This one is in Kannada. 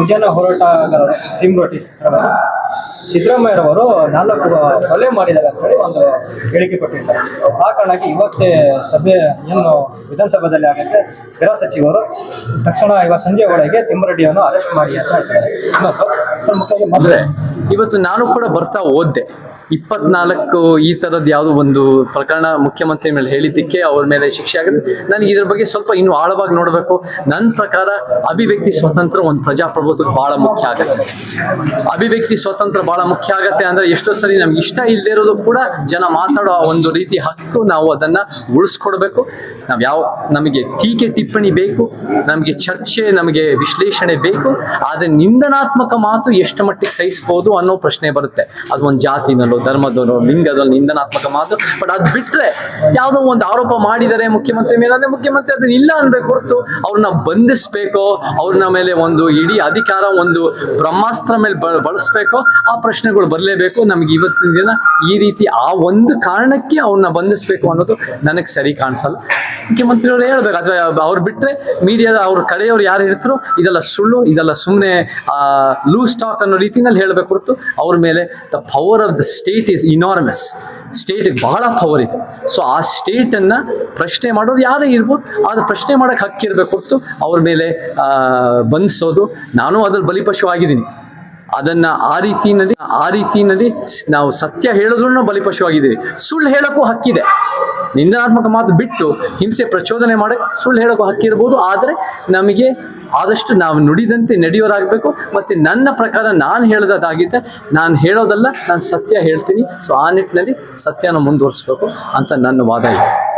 ವಿಜ್ಞಾನ ಹೋರಾಟಗಾರರು ಭೀಮ್ರೋಟಿ ಸಿದ್ದರಾಮಯ್ಯರವರು ನಾಲ್ಕು ಕೊಲೆ ಮಾಡಿದ್ದಾರೆ ಅಂತ ಹೇಳಿ ಒಂದು ಹೇಳಿಕೆ ಕೊಟ್ಟಿದ್ದಾರೆ. ಆ ಕಾರಣಕ್ಕೆ ಇವತ್ತೇ ಸಭೆ ಏನು ವಿಧಾನಸಭೆಯಲ್ಲಿ ಆಗುತ್ತೆ. ಗೃಹ ಸಚಿವರು ತಕ್ಷಣ ಇವಾಗ ಸಂಜೆ ಒಳಗೆ ತಿಮ್ಮರೆಡ್ಡಿಯನ್ನು ಅರೆಸ್ಟ್ ಮಾಡಿ ಅಂತ ಹೇಳ್ತಾರೆ. ಅಂದ್ರೆ ಇವತ್ತು ನಾನು ಕೂಡ ಬರ್ತಾ ಓದ್ದೆ ಇಪ್ಪತ್ನಾಲ್ಕು ಈ ತರದ್ ಯಾವ್ದೋ ಒಂದು ಪ್ರಕರಣ ಮುಖ್ಯಮಂತ್ರಿ ಮೇಲೆ ಹೇಳಿದ್ದಕ್ಕೆ ಅವ್ರ ಮೇಲೆ ಶಿಕ್ಷೆ ಆಗುತ್ತೆ. ನನಗೆ ಇದ್ರ ಬಗ್ಗೆ ಸ್ವಲ್ಪ ಇನ್ನು ಆಳವಾಗಿ ನೋಡಬೇಕು. ನನ್ನ ಪ್ರಕಾರ ಅಭಿವ್ಯಕ್ತಿ ಸ್ವತಂತ್ರ ಒಂದು ಪ್ರಜಾಪ್ರಭುತ್ವಕ್ಕೆ ಬಹಳ ಮುಖ್ಯ ಆಗುತ್ತೆ. ಅಭಿವ್ಯಕ್ತಿ ಸ್ವತಂತ್ರ ಬಹಳ ಮುಖ್ಯ ಆಗುತ್ತೆ ಅಂದ್ರೆ ಎಷ್ಟೋ ಸರಿ ನಮ್ಗೆ ಇಷ್ಟ ಇಲ್ಲದೆ ಇರೋದು ಕೂಡ ಜನ ಮಾತಾಡೋ ಒಂದು ರೀತಿ ಹಕ್ಕು ನಾವು ಅದನ್ನ ಉಳಿಸ್ಕೊಡ್ಬೇಕು. ನಾವು ಯಾವ, ನಮಗೆ ಟೀಕೆ ಟಿಪ್ಪಣಿ ಬೇಕು, ನಮಗೆ ಚರ್ಚೆ, ನಮಗೆ ವಿಶ್ಲೇಷಣೆ ಬೇಕು. ಆದ್ರೆ ನಿಂದನಾತ್ಮಕ ಮಾತು ಎಷ್ಟು ಮಟ್ಟಿಗೆ ಸಹಿಸ್ಬೋದು ಅನ್ನೋ ಪ್ರಶ್ನೆ ಬರುತ್ತೆ. ಅದು ಒಂದು ಜಾತಿನಲ್ಲೋ, ಧರ್ಮದಲ್ಲೋ, ಲಿಂಗದಲ್ಲೋ, ನಿಂದನಾತ್ಮಕ ಮಾತು. ಬಟ್ ಅದು ಬಿಟ್ಟರೆ ಯಾವುದೋ ಒಂದು ಆರೋಪ ಮಾಡಿದರೆ ಮುಖ್ಯಮಂತ್ರಿ ಮೇಲೆ ಮುಖ್ಯಮಂತ್ರಿ ಅದನ್ನ ಇಲ್ಲ ಅನ್ಬೇಕು ಹೊರತು ಅವ್ರನ್ನ ಬಂಧಿಸ್ಬೇಕೋ, ಅವ್ರನ್ನ ಮೇಲೆ ಒಂದು ಇಡೀ ಅಧಿಕಾರ, ಒಂದು ಬ್ರಹ್ಮಾಸ್ತ್ರ ಮೇಲೆ ಬಳಸ್ಬೇಕೋ, ಆ ಪ್ರಶ್ನೆಗಳು ಬರಲೇಬೇಕು. ನಮ್ಗೆ ಇವತ್ತಿನ ದಿನ ಈ ರೀತಿ ಆ ಒಂದು ಕಾರಣಕ್ಕೆ ಅವ್ರನ್ನ ಬಂಧಿಸ್ಬೇಕು ಅನ್ನೋದು ನನಗೆ ಸರಿ ಕಾಣಿಸಲ್ಲ. ಮುಖ್ಯಮಂತ್ರಿಯವರು ಹೇಳ್ಬೇಕು, ಅಥವಾ ಅವ್ರು ಬಿಟ್ಟರೆ ಮೀಡಿಯಾದ ಅವ್ರ ಕಡೆಯವ್ರು ಯಾರು ಇರ್ತಾರೋ ಇದೆಲ್ಲ ಸುಳ್ಳು, ಇದೆಲ್ಲ ಸುಮ್ಮನೆ ಲೂಸ್ ಟಾಕ್ ಅನ್ನೋ ರೀತಿನಲ್ಲಿ ಹೇಳಬೇಕು ಹೊರತು ಅವ್ರ ಮೇಲೆ the power of the state is enormous ಸ್ಟೇಟಿಗೆ ಬಹಳ ಪವರ್ ಇದೆ. ಸೊ ಆ ಸ್ಟೇಟನ್ನು ಪ್ರಶ್ನೆ ಮಾಡೋರು ಯಾರೇ ಇರ್ಬೋದು, ಆದ್ರೆ ಪ್ರಶ್ನೆ ಮಾಡೋಕ್ಕೆ ಹಕ್ಕಿರ್ಬೇಕು ಹೊರತು ಅವ್ರ ಮೇಲೆ ಬಂಧಿಸೋದು. ನಾನು ಅದ್ರಲ್ಲಿ ಬಲಿಪಶು ಆಗಿದ್ದೀನಿ ಅದನ್ನು ಆ ರೀತಿಯಲ್ಲಿ ಆ ರೀತಿಯಲ್ಲಿ ನಾವು ಸತ್ಯ ಹೇಳಿದ್ರು ನಾವು ಬಲಿಪಶು ಆಗಿದ್ದೀವಿ ಸುಳ್ಳು ಹೇಳೋಕ್ಕೂ ಹಕ್ಕಿದೆ. ನಿಂದನಾತ್ಮಕ ಮಾತು ಬಿಟ್ಟು ಹಿಂಸೆ ಪ್ರಚೋದನೆ ಮಾಡಕ್ಕೆ ಸುಳ್ಳು ಹೇಳೋಕೆ ಹಕ್ಕಿರ್ಬೋದು ಆದರೆ ನಮಗೆ ಆದಷ್ಟು ನಾವು ನುಡಿದಂತೆ ನಡೆಯೋರಾಗಬೇಕು. ಮತ್ತು ನನ್ನ ಪ್ರಕಾರ ನಾನು ಹೇಳೋದಾಗಿದ್ದೆ ನಾನು ಹೇಳೋದಲ್ಲ, ನಾನು ಸತ್ಯ ಹೇಳ್ತೀನಿ. ಸೊ ಆ ನಿಟ್ಟಿನಲ್ಲಿ ಸತ್ಯನ ಮುಂದುವರಿಸ್ಬೇಕು ಅಂತ ನನ್ನ ವಾದ ಇದೆ.